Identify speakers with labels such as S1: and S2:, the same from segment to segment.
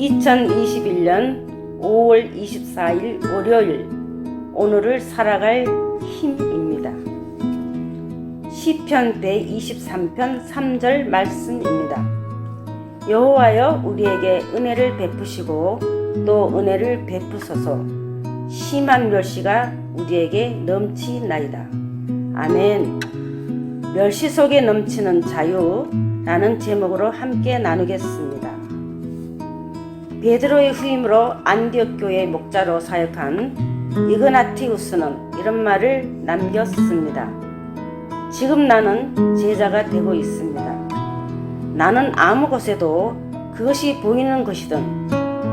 S1: 2021년 5월 24일 월요일 오늘을 살아갈 힘입니다. 시편 대23편 3절 말씀입니다. 여호와여 우리에게 은혜를 베푸시고 또 은혜를 베푸소서 심한 멸시가 우리에게 넘치나이다. 아멘. 멸시 속에 넘치는 자유라는 제목으로 함께 나누겠습니다. 베드로의 후임으로 안디옥 교회 목자로 사역한 이그나티우스는 이런 말을 남겼습니다. 지금 나는 제자가 되고 있습니다. 나는 아무 곳에도 그것이 보이는 것이든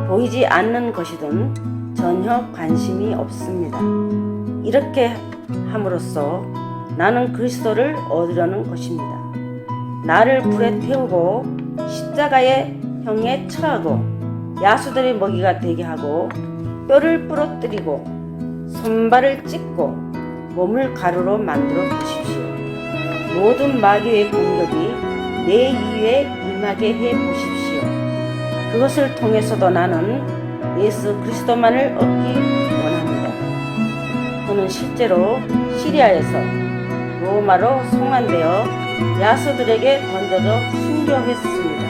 S1: 보이지 않는 것이든 전혀 관심이 없습니다. 이렇게 함으로써 나는 그리스도를 얻으려는 것입니다. 나를 불에 태우고 십자가의 형에 처하고 야수들의 먹이가 되게 하고 뼈를 부러뜨리고 손발을 찢고 몸을 가루로 만들어 보십시오. 모든 마귀의 공격이 내 이유에 임하게 해 보십시오. 그것을 통해서도 나는 예수 그리스도만을 얻기 원합니다. 그는 실제로 시리아에서 로마로 송환되어 야수들에게 던져져 순교했습니다.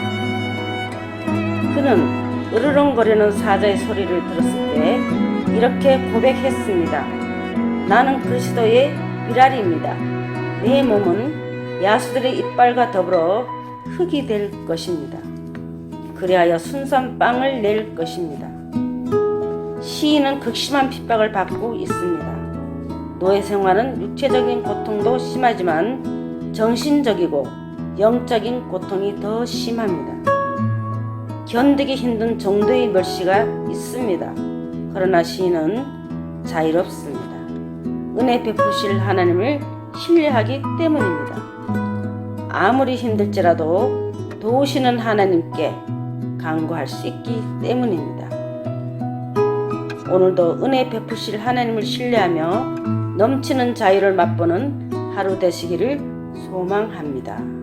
S1: 그는 으르렁거리는 사자의 소리를 들었을 때 이렇게 고백했습니다. 나는 그리스도의 미랄입니다. 내 몸은 야수들의 이빨과 더불어 흙이 될 것입니다. 그리하여 순수한 빵을 낼 것입니다. 시인은 극심한 핍박을 받고 있습니다. 노예 생활은 육체적인 고통도 심하지만 정신적이고 영적인 고통이 더 심합니다. 견디기 힘든 정도의 멸시가 있습니다. 그러나 시인은 자유롭습니다. 은혜 베푸실 하나님을 신뢰하기 때문입니다. 아무리 힘들지라도 도우시는 하나님께 간구할 수 있기 때문입니다. 오늘도 은혜 베푸실 하나님을 신뢰하며 넘치는 자유를 맛보는 하루 되시기를 소망합니다.